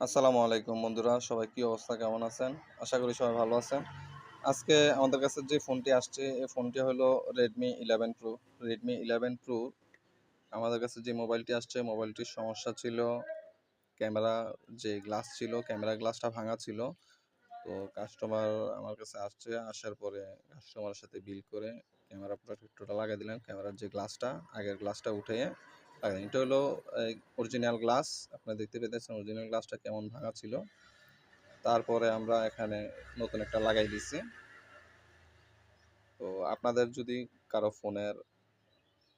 আসসালামু আলাইকুম বন্ধুরা, সবাই কি অবস্থা, কেমন আছেন? আশা করি সবাই ভালো আছেন। আজকে আমাদের কাছে যে ফোনটি আসছে, এই ফোনটি হলো Redmi eleven pro Redmi eleven pro আমাদের কাছে যে মোবাইলটি আসছে, মোবাইলটির সমস্যা ছিল, ক্যামেরা যে গ্লাস ছিল, ক্যামেরা গ্লাসটা ভাঙা ছিল। তো কাস্টমার আমার কাছে আসছে, আসার পরে কাস্টমারের সাথে বিল করে ক্যামেরা প্রোটেক্টরটা লাগিয়ে দিলেন। ক্যামেরার যে গ্লাসটা, আগের গ্লাসটা উঠে লাগাই এটা হলো অরিজিনাল গ্লাস আপনারা দেখতে পেতেছেন অরিজিনাল গ্লাসটা কেমন ভাঙা ছিল। তারপরে আমরা এখানে নতুন একটা লাগাই দিছি। তো আপনাদের যদি কারও ফোনের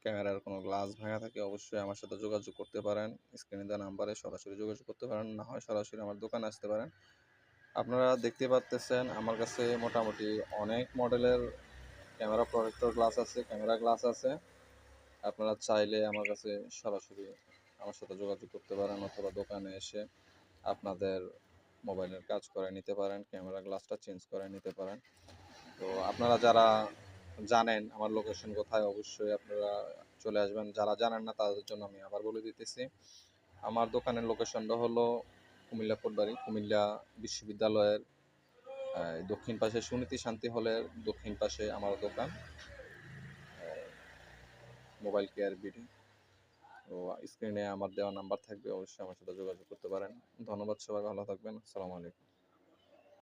ক্যামেরার কোনো গ্লাস ভাঙা থাকে, অবশ্যই আমার সাথে যোগাযোগ করতে পারেন। স্ক্রিনে দেওয়া নাম্বারে সরাসরি যোগাযোগ করতে পারেন। না হয় সরাসরি আমার দোকানে আসতে পারেন। আপনারা দেখতে পাচ্তেছেন আমার কাছে মোটামুটি অনেক মডেলের ক্যামেরা প্রোটেক্টর গ্লাস আছে ক্যামেরা গ্লাস আছে। আপনারা চাইলে আমার কাছে সরাসরি আমার সাথে যোগাযোগ করতে পারেন অথবা দোকানে এসে আপনাদের মোবাইলের কাজ করে নিতে পারেন, ক্যামেরা গ্লাসটা চেঞ্জ করে নিতে পারেন। তো আপনারা যারা জানেন আমার লোকেশন কোথায়, অবশ্যই আপনারা চলে আসবেন। যারা জানেন না তাদের জন্য আমি আবার বলে দিতেছি। আমার দোকানের লোকেশনটা হলো কুমিল্লা ফুটবাড়ি কুমিল্লা বিশ্ববিদ্যালয়ের দক্ষিণ পাশে সুনীতি শান্তি হলের দক্ষিণ পাশে আমার দোকান। Mobile care BD. তো স্ক্রিনে আমার দেওয়া নাম্বার থাকবে, অবশ্যই আমার সাথে যোগাযোগ করতে পারেন। ধন্যবাদ সবাই, ভালো থাকবেন। আসসালামু আলাইকুম।